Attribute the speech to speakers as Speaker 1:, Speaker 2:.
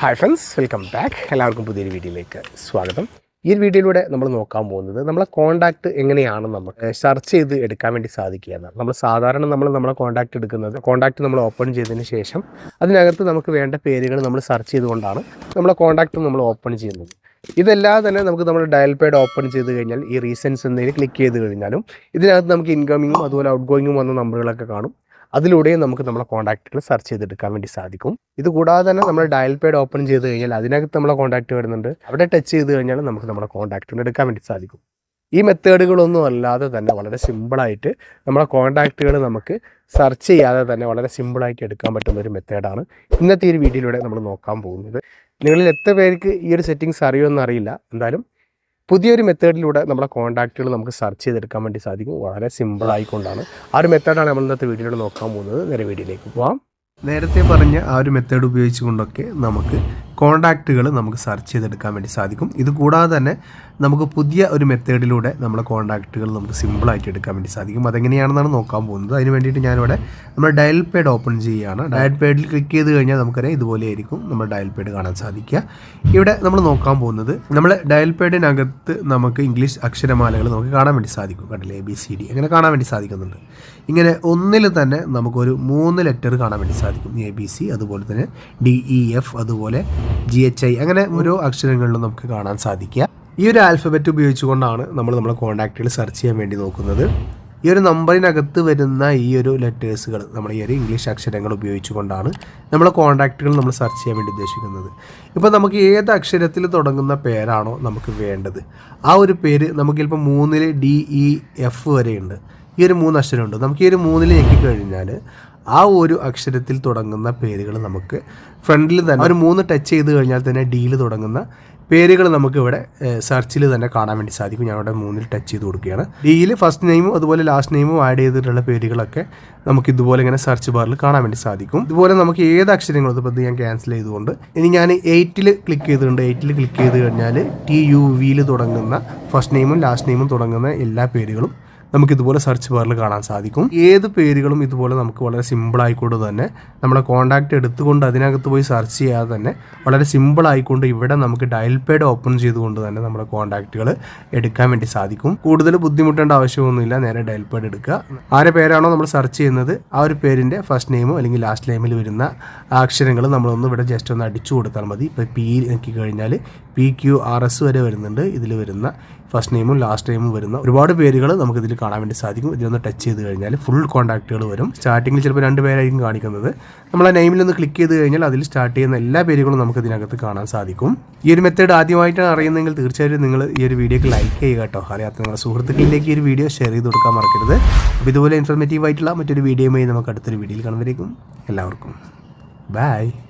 Speaker 1: Hi friends welcome back എല്ലാവർക്കും പുതിയൊരു വീഡിയോയിലേക്ക് സ്വാഗതം. ഈ വീഡിയോയിലൂടെ നമ്മൾ നോക്കാൻ പോകുന്നത് നമ്മളെ കോൺടാക്ട് എങ്ങനെയാണ് നമുക്ക് സെർച്ച് ചെയ്ത് എടുക്കാൻ വേണ്ടി സാധിക്കുക എന്നാണ്. നമ്മൾ സാധാരണ നമ്മൾ നമ്മളെ കോൺടാക്ട് എടുക്കുന്നത് കോൺടാക്ട് നമ്മൾ ഓപ്പൺ ചെയ്തതിന് ശേഷം അതിനകത്ത് നമുക്ക് വേണ്ട പേരുകൾ നമ്മൾ സെർച്ച് ചെയ്തുകൊണ്ടാണ് നമ്മളെ കോൺടാക്ട് നമ്മൾ ഓപ്പൺ ചെയ്യുന്നത്. ഇതെല്ലാം തന്നെ നമുക്ക് നമ്മൾ ഡയൽ പേഡ് ഓപ്പൺ ചെയ്ത് കഴിഞ്ഞാൽ ഈ റീസൻസ് എന്നതിൽ ക്ലിക്ക് ചെയ്ത് കഴിഞ്ഞാലും ഇതിനകത്ത് നമുക്ക് ഇൻകമിങ്ങും അതുപോലെ ഔട്ട് ഗോയിങ്ങും വന്ന നമ്പറുകളൊക്കെ കാണും. അതിലൂടെയും നമുക്ക് നമ്മളെ കോൺടാക്റ്റുകൾ സെർച്ച് ചെയ്തെടുക്കാൻ വേണ്ടി സാധിക്കും. ഇത് കൂടാതെ തന്നെ നമ്മൾ ഡയൽ പേഡ് ഓപ്പൺ ചെയ്ത് കഴിഞ്ഞാൽ അതിനകത്ത് നമ്മളെ കോൺടാക്റ്റ് വരുന്നുണ്ട്. അവിടെ ടച്ച് ചെയ്ത് കഴിഞ്ഞാൽ നമുക്ക് നമ്മുടെ കോൺടാക്റ്റുകൾ എടുക്കാൻ വേണ്ടി സാധിക്കും. ഈ മെത്തേഡുകളൊന്നും അല്ലാതെ തന്നെ വളരെ സിമ്പിളായിട്ട് നമ്മളെ കോൺടാക്റ്റുകൾ നമുക്ക് സെർച്ച് ചെയ്യാതെ തന്നെ വളരെ സിമ്പിളായിട്ട് എടുക്കാൻ പറ്റുന്ന ഒരു മെത്തേഡാണ് ഇന്നത്തെ ഒരു വീഡിയോയിലൂടെ നമ്മൾ നോക്കാൻ പോകുന്നത്. നിങ്ങളിൽ എത്ര പേർക്ക് ഈ ഒരു സെറ്റിങ്സ് അറിയുമെന്ന് അറിയില്ല. എന്തായാലും പുതിയൊരു മെത്തേഡിലൂടെ നമ്മുടെ കോൺടാക്റ്റുകൾ നമുക്ക് സെർച്ച് ചെയ്തെടുക്കാൻ വേണ്ടി സാധിക്കും. വളരെ സിമ്പിൾ ആയിക്കൊണ്ടാണ്. ആ ഒരു മെത്തേഡാണ് നമ്മൾ ഇന്നത്തെ വീഡിയോയിൽ നോക്കാൻ പോകുന്നത്. നേരെ വീഡിയോയിലേക്ക് പോവാം. നേരത്തെ പറഞ്ഞ ആ ഒരു മെത്തേഡ് ഉപയോഗിച്ചുകൊണ്ടൊക്കെ നമുക്ക് കോൺടാക്റ്റുകൾ നമുക്ക് സെർച്ച് ചെയ്തെടുക്കാൻ വേണ്ടി സാധിക്കും. ഇത് കൂടാതെ തന്നെ നമുക്ക് പുതിയ ഒരു മെത്തേഡിലൂടെ നമ്മളെ കോണ്ടാക്റ്റുകൾ നമുക്ക് സിമ്പിളായിട്ട് എടുക്കാൻ വേണ്ടി സാധിക്കും. അതെങ്ങനെയാണെന്നാണ് നോക്കാൻ പോകുന്നത്. അതിന് വേണ്ടിയിട്ട് ഞാനിവിടെ നമ്മൾ ഡയൽ പേഡ് ഓപ്പൺ ചെയ്യുകയാണ്. ഡയൽ പേഡിൽ ക്ലിക്ക് ചെയ്ത് കഴിഞ്ഞാൽ നമുക്കറിയാം ഇതുപോലെയായിരിക്കും നമ്മൾ ഡയൽ പേഡ് കാണാൻ സാധിക്കുക. ഇവിടെ നമ്മൾ നോക്കാൻ പോകുന്നത് നമ്മൾ ഡയൽ പേഡിനകത്ത് നമുക്ക് ഇംഗ്ലീഷ് അക്ഷരമാലകൾ നമുക്ക് കാണാൻ വേണ്ടി സാധിക്കും കണ്ടില്ലേ? എ ബി സി ഡി അങ്ങനെ കാണാൻ വേണ്ടി സാധിക്കുന്നുണ്ട്. ഇങ്ങനെ ഒന്നിൽ തന്നെ നമുക്കൊരു മൂന്ന് ലെറ്റർ കാണാൻ വേണ്ടി സാധിക്കും. എ ബി സി അതുപോലെ തന്നെ ഡി ഇ എഫ് അതുപോലെ ജി എച്ച് ഐ അങ്ങനെ ഓരോ അക്ഷരങ്ങളിലും നമുക്ക് കാണാൻ സാധിക്കുക. ഈ ഒരു ആൽഫബറ്റ് ഉപയോഗിച്ചുകൊണ്ടാണ് നമ്മൾ നമ്മുടെ കോൺടാക്റ്റുകൾ സെർച്ച് ചെയ്യാൻ വേണ്ടി നോക്കുന്നത്. ഈ ഒരു നമ്പറിനകത്ത് വരുന്ന ഈ ഒരു ലെറ്റേഴ്സുകൾ നമ്മൾ ഈ ഒരു ഇംഗ്ലീഷ് അക്ഷരങ്ങൾ ഉപയോഗിച്ചുകൊണ്ടാണ് നമ്മളെ കോൺടാക്റ്റുകൾ നമ്മൾ സെർച്ച് ചെയ്യാൻ വേണ്ടി ഉദ്ദേശിക്കുന്നത്. ഇപ്പോൾ നമുക്ക് ഏത് അക്ഷരത്തിൽ തുടങ്ങുന്ന പേരാണോ നമുക്ക് വേണ്ടത്? ആ ഒരു പേര് നമുക്ക് ഇപ്പോൾ മൂന്നിൽ ഡി ഇ എഫ് വരെയുണ്ട്. ഈ ഒരു മൂന്ന് അക്ഷരമുണ്ട് നമുക്ക് ഈ ഒരു മൂന്നിൽ ഞെക്കി കഴിഞ്ഞാൽ ആ ഒരു അക്ഷരത്തിൽ തുടങ്ങുന്ന പേരുകൾ നമുക്ക് ഫ്രണ്ടിൽ തന്നെ ഒരു മൂന്ന് ടച്ച് ചെയ്ത് കഴിഞ്ഞാൽ തന്നെ ഡിയിൽ തുടങ്ങുന്ന പേരുകൾ നമുക്ക് ഇവിടെ സെർച്ചിൽ തന്നെ കാണാൻ വേണ്ടി സാധിക്കും. ഞാൻ ഇവിടെ മൂന്നിൽ ടച്ച് ചെയ്ത് കൊടുക്കുകയാണ്. ഡിയിൽ ഫസ്റ്റ് നെയിമും അതുപോലെ ലാസ്റ്റ് നെയിമും ആഡ് ചെയ്തിട്ടുള്ള പേരുകളൊക്കെ നമുക്ക് ഇതുപോലെ ഇങ്ങനെ സെർച്ച് ബാറിൽ കാണാൻ വേണ്ടി സാധിക്കും. ഇതുപോലെ നമുക്ക് ഏത് അക്ഷരങ്ങളും ഇപ്പോൾ ഞാൻ ക്യാൻസൽ ചെയ്തുകൊണ്ട് ഇനി ഞാൻ എയ്റ്റിൽ ക്ലിക്ക് ചെയ്തിട്ടുണ്ട്. എയ്റ്റിൽ ക്ലിക്ക് ചെയ്ത് കഴിഞ്ഞാൽ ടി യു വിയിൽ തുടങ്ങുന്ന ഫസ്റ്റ് നെയിമും ലാസ്റ്റ് നെയിമും തുടങ്ങുന്ന എല്ലാ പേരുകളും നമുക്ക് ഇതുപോലെ സെർച്ച് ബാറിൽ കാണാൻ സാധിക്കും. ഏത് പേരുകളും ഇതുപോലെ നമുക്ക് വളരെ സിമ്പിൾ ആയിക്കൊണ്ട് തന്നെ നമ്മളെ കോൺടാക്റ്റ് എടുത്തുകൊണ്ട് അതിനകത്ത് പോയി സെർച്ച് ചെയ്യാതെ തന്നെ വളരെ സിമ്പിൾ ആയിക്കൊണ്ട് ഇവിടെ നമുക്ക് ഡയൽ പേഡ് ഓപ്പൺ ചെയ്തുകൊണ്ട് തന്നെ നമ്മുടെ കോൺടാക്റ്റുകൾ എടുക്കാൻ വേണ്ടി സാധിക്കും. കൂടുതൽ ബുദ്ധിമുട്ടേണ്ട ആവശ്യമൊന്നുമില്ല. നേരെ ഡയൽ പേഡ് എടുക്കുക. ആരെ പേരാണോ നമ്മൾ സെർച്ച് ചെയ്യുന്നത്? ആ ഒരു പേരിന്റെ ഫസ്റ്റ് നെയിമോ അല്ലെങ്കിൽ ലാസ്റ്റ് നെയിമിൽ വരുന്ന അക്ഷരങ്ങൾ നമ്മളൊന്ന് ഇവിടെ ജസ്റ്റ് ഒന്ന് അടിച്ചു കൊടുത്താൽ മതി. ഇപ്പോൾ പി നോക്കി കഴിഞ്ഞാൽ പി ക്യു ആർ എസ് വരെ വരുന്നുണ്ട്. ഇതിൽ വരുന്ന ഫസ്റ്റ് നെയിമും ലാസ്റ്റ് നെയിമും വരുന്ന ഒരുപാട് പേരുകൾ നമുക്ക് ഇതിൽ കാണാൻ വേണ്ടി സാധിക്കും. ഇതിലൊന്ന് ടച്ച് ചെയ്ത് കഴിഞ്ഞാൽ ഫുൾ കോൺടാക്റ്റുകൾ വരും. സ്റ്റാർട്ടിങ്ങിൽ ചിലപ്പോൾ രണ്ട് പേരായിരിക്കും കാണിക്കുന്നത്. നമ്മൾ ആ നെയിമിൽ ഒന്ന് ക്ലിക്ക് ചെയ്ത് കഴിഞ്ഞാൽ അതിൽ സ്റ്റാർട്ട് ചെയ്യുന്ന എല്ലാ പേരുകളും നമുക്ക് ഇതിനകത്ത് കാണാൻ സാധിക്കും. ഈ ഒരു മെത്തേഡ് ആദ്യമായിട്ടാണ് അറിയുന്നതെങ്കിൽ തീർച്ചയായിട്ടും നിങ്ങൾ ഈ ഒരു വീഡിയോക്ക് ലൈക്ക് ചെയ്യുക കേട്ടോ. അറിയാത്ത നിങ്ങളുടെ സുഹൃത്തുക്കളിലേക്ക് ഈ ഒരു വീഡിയോ ഷെയർ ചെയ്ത് കൊടുക്കാൻ മറക്കരുത്. അപ്പോൾ ഇതുപോലെ ഇൻഫർമേറ്റീവ് ആയിട്ടുള്ള മറ്റൊരു വീഡിയോയുമായി നമുക്ക് അടുത്തൊരു വീഡിയോയിൽ കാണുമ്പോഴേക്കും എല്ലാവർക്കും. ബൈ